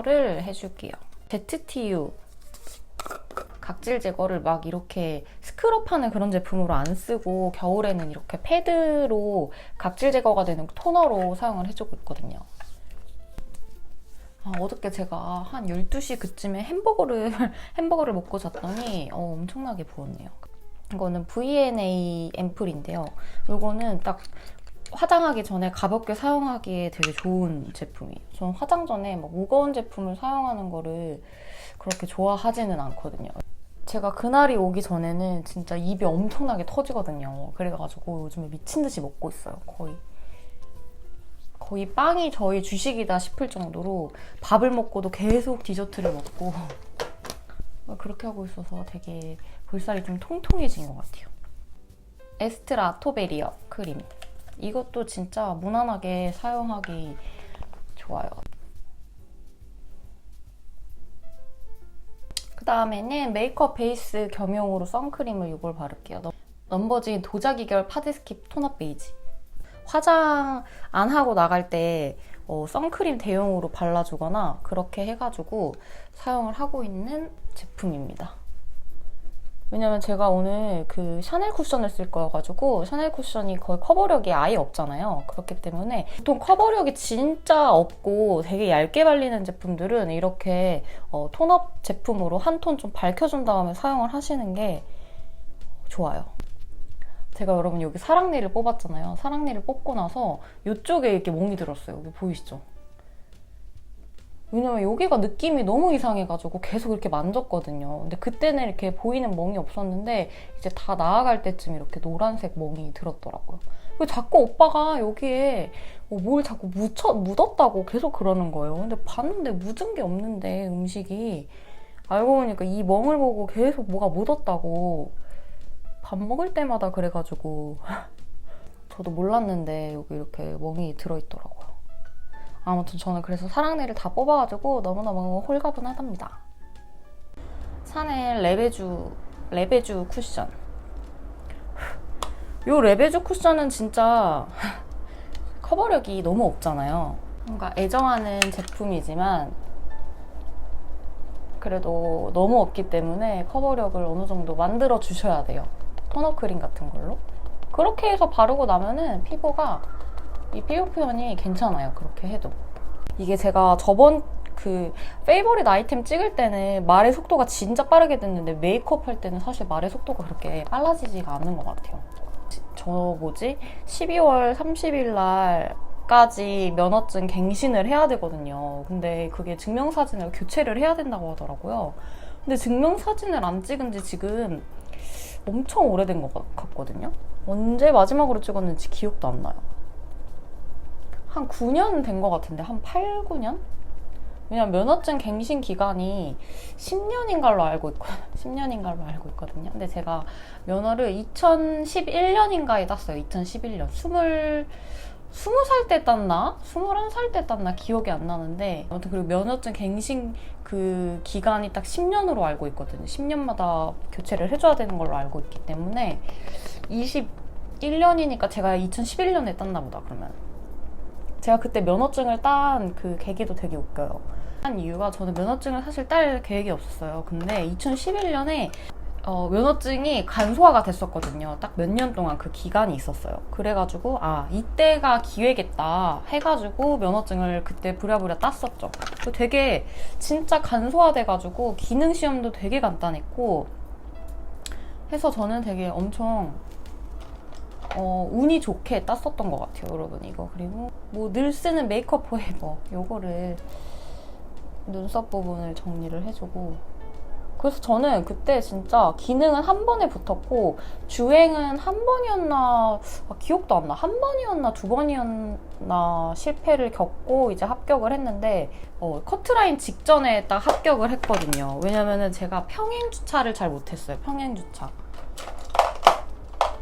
케어를 해줄게요. ZTU 각질 제거를 막 이렇게 스크럽하는 그런 제품으로 안 쓰고 겨울에는 이렇게 패드로 각질 제거가 되는 토너로 사용을 해주고 있거든요. 아, 어저께 제가 한 12시 그쯤에 햄버거를 햄버거를 먹고 잤더니 어, 엄청나게 부었네요. 이거는 VNA 앰플인데요. 이거는 딱 화장하기 전에 가볍게 사용하기에 되게 좋은 제품이에요. 저는 화장 전에 막 무거운 제품을 사용하는 거를 그렇게 좋아하지는 않거든요. 제가 그날이 오기 전에는 진짜 입이 엄청나게 터지거든요. 그래가지고 요즘에 미친 듯이 먹고 있어요. 거의. 거의 빵이 저희 주식이다 싶을 정도로 밥을 먹고도 계속 디저트를 먹고 그렇게 하고 있어서 되게 볼살이 좀 통통해진 것 같아요. 에스트라 토베리어 크림. 이것도 진짜 무난하게 사용하기 좋아요. 그 다음에는 메이크업 베이스 겸용으로 선크림을 이걸 바를게요. 넘- 넘버진 도자기 결 파데스킵 톤업 베이지. 화장 안 하고 나갈 때 어, 선크림 대용으로 발라주거나 그렇게 해가지고 사용을 하고 있는 제품입니다. 왜냐면 제가 오늘 그 샤넬 쿠션을 쓸 거여가지고 샤넬 쿠션이 거의 커버력이 아예 없잖아요. 그렇기 때문에 보통 커버력이 진짜 없고 되게 얇게 발리는 제품들은 이렇게 어, 톤업 제품으로 한 톤 좀 밝혀준 다음에 사용을 하시는 게 좋아요. 제가 여러분 여기 사랑니를 뽑았잖아요. 사랑니를 뽑고 나서 이쪽에 이렇게 멍이 들었어요. 여기 보이시죠? 왜냐면 여기가 느낌이 너무 이상해가지고 계속 이렇게 만졌거든요. 근데 그때는 이렇게 보이는 멍이 없었는데 이제 다 나아갈 때쯤 이렇게 노란색 멍이 들었더라고요. 왜 자꾸 오빠가 여기에 어, 뭘 자꾸 묻혀, 묻었다고 계속 그러는 거예요. 근데 봤는데 묻은 게 없는데 음식이 알고 보니까 이 멍을 보고 계속 뭐가 묻었다고 밥 먹을 때마다 그래가지고 저도 몰랐는데 여기 이렇게 멍이 들어있더라고요. 아무튼 저는 그래서 사랑니를 다 뽑아가지고 너무너무 홀가분하답니다. 샤넬 레베주 레베주 쿠션. 요 레베주 쿠션은 진짜 커버력이 너무 없잖아요. 뭔가 애정하는 제품이지만 그래도 너무 없기 때문에 커버력을 어느 정도 만들어 주셔야 돼요. 토너 크림 같은 걸로. 그렇게 해서 바르고 나면은 피부가 이 피부 표현이 괜찮아요. 그렇게 해도. 이게 제가 저번 그 페이버릿 아이템 찍을 때는 말의 속도가 진짜 빠르게 됐는데 메이크업 할 때는 사실 말의 속도가 그렇게 빨라지지가 않는 것 같아요. 저 뭐지? 12월 30일 날 까지 면허증 갱신을 해야 되거든요. 근데 그게 증명사진을 교체를 해야 된다고 하더라고요. 근데 증명사진을 안 찍은 지 지금 엄청 오래된 것 같- 같거든요. 언제 마지막으로 찍었는지 기억도 안 나요. 한 9년 된 것 같은데 한 8, 9년? 왜냐면 면허증 갱신 기간이 10년인 걸로 알고 있고 10년인 걸로 알고 있거든요. 근데 제가 면허를 2011년인가에 땄어요. 2011년. 20 20살 때 땄나? 21살 때 땄나? 기억이 안 나는데 아무튼 그리고 면허증 갱신 그 기간이 딱 10년으로 알고 있거든요. 10년마다 교체를 해줘야 되는 걸로 알고 있기 때문에 21년이니까 제가 2011년에 땄나 보다 그러면 제가 그때 면허증을 딴 그 계기도 되게 웃겨요. 한 이유가 저는 면허증을 사실 딸 계획이 없었어요. 근데 2011년에 어, 면허증이 간소화가 됐었거든요. 딱 몇 년 동안 그 기간이 있었어요. 그래가지고 아 이때가 기회겠다 해가지고 면허증을 그때 부랴부랴 땄었죠. 그 되게 진짜 간소화돼가지고 기능 시험도 되게 간단했고 해서 저는 되게 엄청 어, 운이 좋게 땄었던 것 같아요, 여러분. 이거 그리고 뭐 늘 쓰는 메이크업 포에버 요거를 눈썹 부분을 정리를 해주고 그래서 저는 그때 진짜 기능은 한 번에 붙었고 주행은 한 번이었나 아, 기억도 안 나. 한 번이었나 두 번이었나 실패를 겪고 이제 합격을 했는데 어, 커트라인 직전에 딱 합격을 했거든요. 왜냐면은 제가 평행 주차를 잘 못했어요. 평행 주차.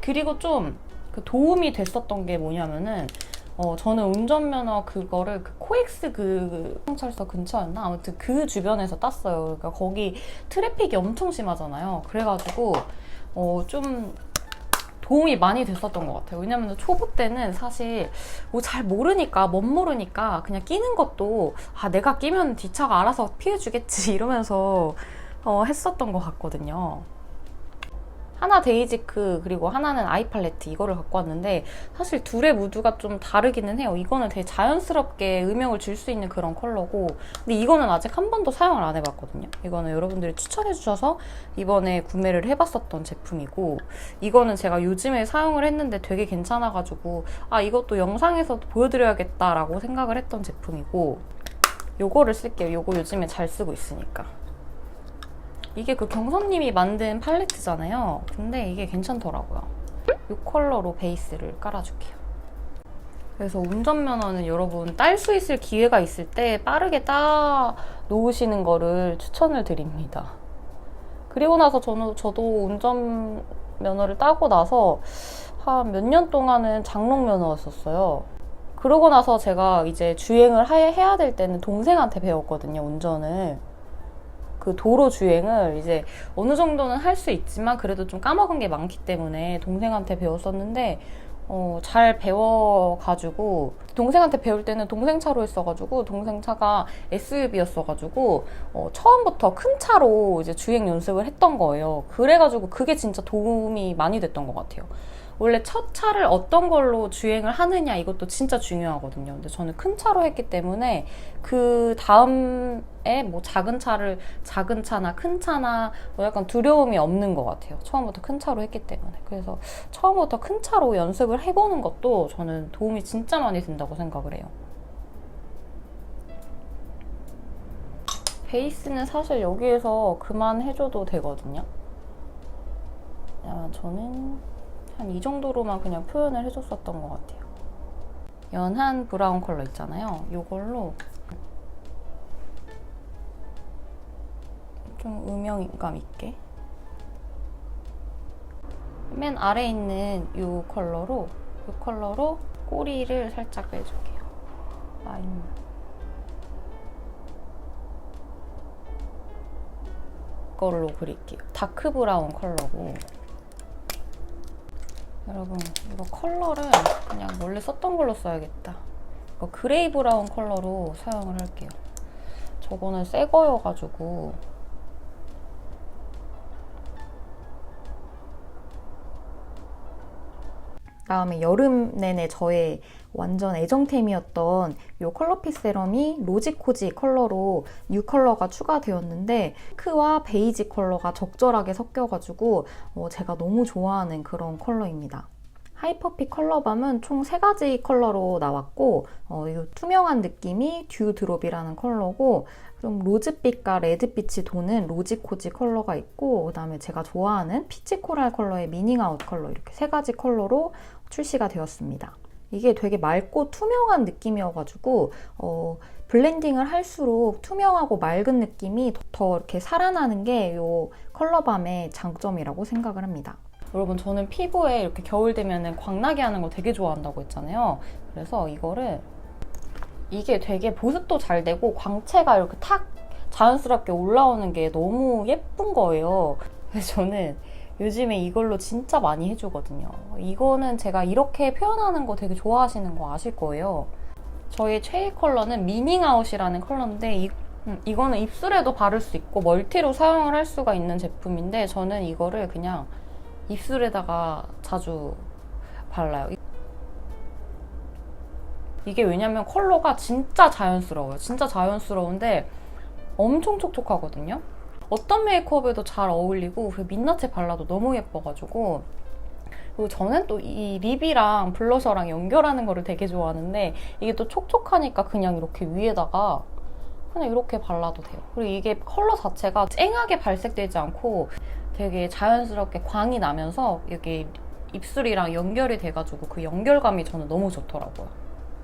그리고 좀 그 도움이 됐었던 게 뭐냐면은 어, 저는 운전면허 그거를 그 코엑스 그 경찰서 근처였나? 아무튼 그 주변에서 땄어요. 그러니까 거기 트래픽이 엄청 심하잖아요. 그래가지고 어, 좀 도움이 많이 됐었던 것 같아요. 왜냐면 초보 때는 사실 뭐 잘 모르니까, 멋 모르니까 그냥 끼는 것도 아, 내가 끼면 뒷차가 알아서 피해주겠지 이러면서 어, 했었던 것 같거든요. 하나 데이지크 그리고 하나는 아이 팔레트 이거를 갖고 왔는데 사실 둘의 무드가 좀 다르기는 해요. 이거는 되게 자연스럽게 음영을 줄 수 있는 그런 컬러고 근데 이거는 아직 한 번도 사용을 안 해봤거든요. 이거는 여러분들이 추천해 주셔서 이번에 구매를 해봤었던 제품이고 이거는 제가 요즘에 사용을 했는데 되게 괜찮아가지고 아 이것도 영상에서 보여드려야겠다라고 생각을 했던 제품이고 요거를 쓸게요. 요거 요즘에 잘 쓰고 있으니까. 이게 그 경선님이 만든 팔레트잖아요. 근데 이게 괜찮더라고요. 이 컬러로 베이스를 깔아줄게요. 그래서 운전면허는 여러분 딸 수 있을 기회가 있을 때 빠르게 따 놓으시는 거를 추천을 드립니다. 그리고 나서 저는, 저도 운전면허를 따고 나서 한 몇 년 동안은 장롱면허였었어요. 그러고 나서 제가 이제 주행을 해- 해야 될 때는 동생한테 배웠거든요, 운전을. 그 도로 주행을 이제 어느 정도는 할 수 있지만 그래도 좀 까먹은 게 많기 때문에 동생한테 배웠었는데 어, 잘 배워가지고 동생한테 배울 때는 동생 차로 했어가지고 동생 차가 SUV였어가지고 어, 처음부터 큰 차로 이제 주행 연습을 했던 거예요. 그래가지고 그게 진짜 도움이 많이 됐던 것 같아요. 원래 첫 차를 어떤 걸로 주행을 하느냐 이것도 진짜 중요하거든요. 근데 저는 큰 차로 했기 때문에 그 다음에 뭐 작은 차를 작은 차나 큰 차나 뭐 약간 두려움이 없는 것 같아요. 처음부터 큰 차로 했기 때문에. 그래서 처음부터 큰 차로 연습을 해보는 것도 저는 도움이 진짜 많이 된다고 생각을 해요. 베이스는 사실 여기에서 그만 해줘도 되거든요. 야, 저는 한 이 정도로만 그냥 표현을 해줬었던 것 같아요. 연한 브라운 컬러 있잖아요. 이걸로 좀 음영감 있게 맨 아래 있는 이 컬러로 이 컬러로 꼬리를 살짝 빼줄게요. 라인. 걸로 그릴게요. 다크 브라운 컬러고 여러분 이거 컬러를 그냥 원래 썼던 걸로 써야겠다. 이거 그레이 브라운 컬러로 사용을 할게요. 저거는 새 거여가지고 다음에 여름 내내 저의 완전 애정템이었던 이 컬러핏 세럼이 로지코지 컬러로 뉴 컬러가 추가되었는데 크와 베이지 컬러가 적절하게 섞여가지고 어, 제가 너무 좋아하는 그런 컬러입니다. 하이퍼핏 컬러밤은 총 3가지 컬러로 나왔고 어, 이 투명한 느낌이 듀 드롭이라는 컬러고 좀 로즈빛과 레드빛이 도는 로지코지 컬러가 있고 그다음에 제가 좋아하는 피치 코랄 컬러의 미닝아웃 컬러 이렇게 세 가지 컬러로 출시가 되었습니다. 이게 되게 맑고 투명한 느낌이어가지고 어, 블렌딩을 할수록 투명하고 맑은 느낌이 더 이렇게 살아나는 게 이 컬러밤의 장점이라고 생각을 합니다. 여러분 저는 피부에 이렇게 겨울 되면은 광나게 하는 거 되게 좋아한다고 했잖아요. 그래서 이거를 이게 되게 보습도 잘 되고 광채가 이렇게 탁 자연스럽게 올라오는 게 너무 예쁜 거예요. 그래서 저는 요즘에 이걸로 진짜 많이 해주거든요. 이거는 제가 이렇게 표현하는 거 되게 좋아하시는 거 아실 거예요. 저의 최애 컬러는 미닝아웃이라는 컬러인데 이, 음, 이거는 입술에도 바를 수 있고 멀티로 사용을 할 수가 있는 제품인데 저는 이거를 그냥 입술에다가 자주 발라요. 이게 왜냐면 컬러가 진짜 자연스러워요. 진짜 자연스러운데 엄청 촉촉하거든요. 어떤 메이크업에도 잘 어울리고 그 민낯에 발라도 너무 예뻐가지고 그리고 저는 또 이 립이랑 블러셔랑 연결하는 거를 되게 좋아하는데 이게 또 촉촉하니까 그냥 이렇게 위에다가 그냥 이렇게 발라도 돼요. 그리고 이게 컬러 자체가 쨍하게 발색되지 않고 되게 자연스럽게 광이 나면서 여기 입술이랑 연결이 돼가지고 그 연결감이 저는 너무 좋더라고요.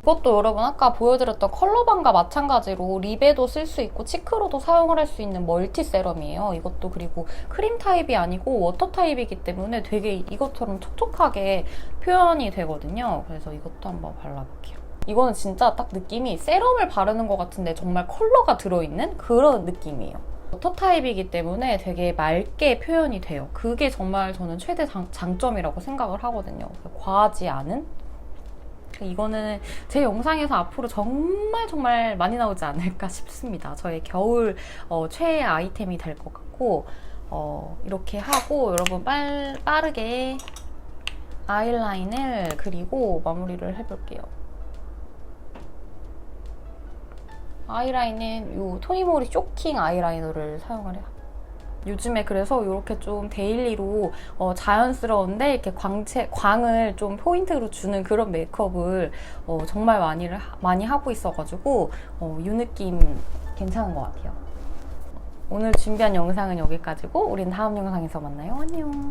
이것도 여러분 아까 보여드렸던 컬러밤과 마찬가지로 립에도 쓸 수 있고 치크로도 사용을 할 수 있는 멀티 세럼이에요. 이것도 그리고 크림 타입이 아니고 워터 타입이기 때문에 되게 이것처럼 촉촉하게 표현이 되거든요. 그래서 이것도 한번 발라볼게요. 이거는 진짜 딱 느낌이 세럼을 바르는 것 같은데 정말 컬러가 들어있는 그런 느낌이에요. 워터 타입이기 때문에 되게 맑게 표현이 돼요. 그게 정말 저는 최대 장, 장점이라고 생각을 하거든요. 과하지 않은? 이거는 제 영상에서 앞으로 정말 정말 많이 나오지 않을까 싶습니다. 저의 겨울 어, 최애 아이템이 될 것 같고 어, 이렇게 하고 여러분 빨, 빠르게 아이라인을 그리고 마무리를 해볼게요. 아이라인은 이 토니모리 쇼킹 아이라이너를 사용을 해요. 요즘에 그래서 이렇게 좀 데일리로 어, 자연스러운데 이렇게 광채, 광을 좀 포인트로 주는 그런 메이크업을 어, 정말 많이, 많이 하고 있어가지고 어, 이 느낌 괜찮은 것 같아요. 오늘 준비한 영상은 여기까지고 우린 다음 영상에서 만나요. 안녕.